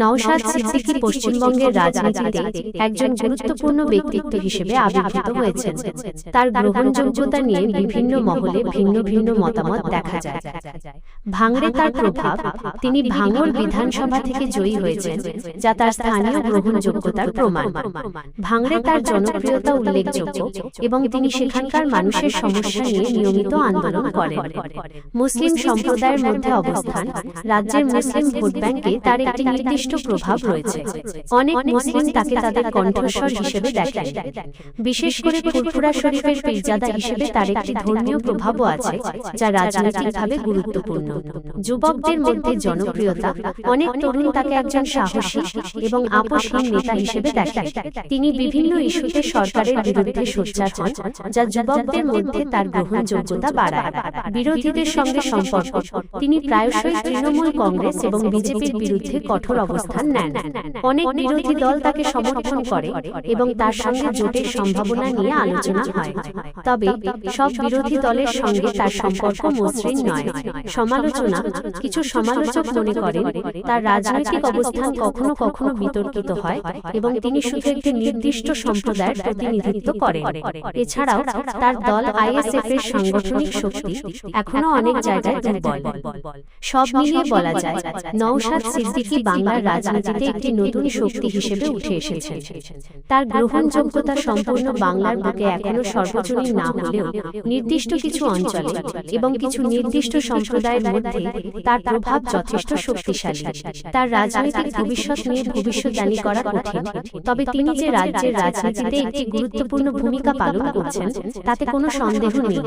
নওশাদ সিদ্দিকী পশ্চিমবঙ্গের রাজনীতিতে একজন গুরুত্বপূর্ণ ব্যক্তিত্ব হিসেবে আবির্ভূত হয়েছেন। তার গ্রহণযোগ্যতা নিয়ে বিভিন্ন মহলে ভিন্ন ভিন্ন মতামত দেখা যায়। ভাঙড়ে তার প্রভাব তিনি ভাঙড় বিধানসভা থেকে জয়ী হয়েছেন যা তার স্থানীয় গ্রহণযোগ্যতার প্রমাণ। ভাঙড়ে তার জনপ্রিয়তা উল্লেখযোগ্য এবং তিনি সেখানকার মানুষের সমস্যা নিয়ে নিয়মিত আন্দোলন করেন। মুসলিম সম্প্রদায়ের মধ্যে অবস্থান। রাজ্যের মুসলিম ভোট ব্যাংকে তার একটি নির্দিষ্ট প্রভাব রয়েছে। অনেক মুসলিম তাকে তাদের কণ্ঠস্বর হিসেবে দেখেন। বিশেষ করে ফুরফুরা শরীফের পীরজাদা হিসেবে তার একটি ধর্মীয় প্রভাবও আছে যা রাজনৈতিকভাবে গুরুত্বপূর্ণ। যুবকদের মধ্যে জনপ্রিয়তা অনেক তরুণ তাকে একজন সাহসী এবং আপোষহীন নেতা হিসেবে দেখেন। তিনি বিভিন্ন ইস্যুতে সরকারের বিরুদ্ধে সোচ্চার হন যা যুবকদের মধ্যে তার গ্রহণযোগ্যতা বাড়ায়। বিরোধীদের সঙ্গে সম্পর্ক। তিনি প্রায়শই তৃণমূল কংগ্রেস এবং বিজেপির বিরুদ্ধে কঠোর অবস্থান নেন। অনেক বিরোধী দল তাকে সমর্থন করে এবং তার সঙ্গে জোটের সম্ভাবনা নিয়ে আলোচনা হয়। তবে সব বিরোধী দলের সঙ্গে তার সম্পর্ক মসৃণ নয়। সমালোচনা কিছু সমালোচক মনে করেন তার রাজনৈতিক অবস্থান কখনো কখনো বিতর্কিত হয় এবং তিনি শুধু একটি নির্দিষ্ট সম্প্রদায়ের প্রতিনিধিত্ব করেন। এছাড়াও তার দল আইএসএফ এর সাংগঠনিক শক্তি। এখনও অনেক জায়গায় দুর্বল। সব মিলিয়ে বলা যায় নওশাদ সিদ্দিকী বাংলার রাজনীতিতে একটি নতুন শক্তি হিসেবে উঠে এসেছেন তার গ্রহণযোগ্যতা সম্পূর্ণ বাংলার বুকে এখনও সর্বজনীন না হলেও নির্দিষ্ট কিছু অঞ্চলে এবং কিছু নির্দিষ্ট সম্প্রদায়ের মধ্যে তার প্রভাব যথেষ্ট শক্তিশালী। তার রাজনৈতিক ভবিষ্যৎ নিয়ে ভবিষ্যৎবাণী করা কঠিন। তবে তিনি যে রাজ্যের রাজনীতিতে একটি গুরুত্বপূর্ণ ভূমিকা পালন করছেন, তাতে কোনো সন্দেহ নেই।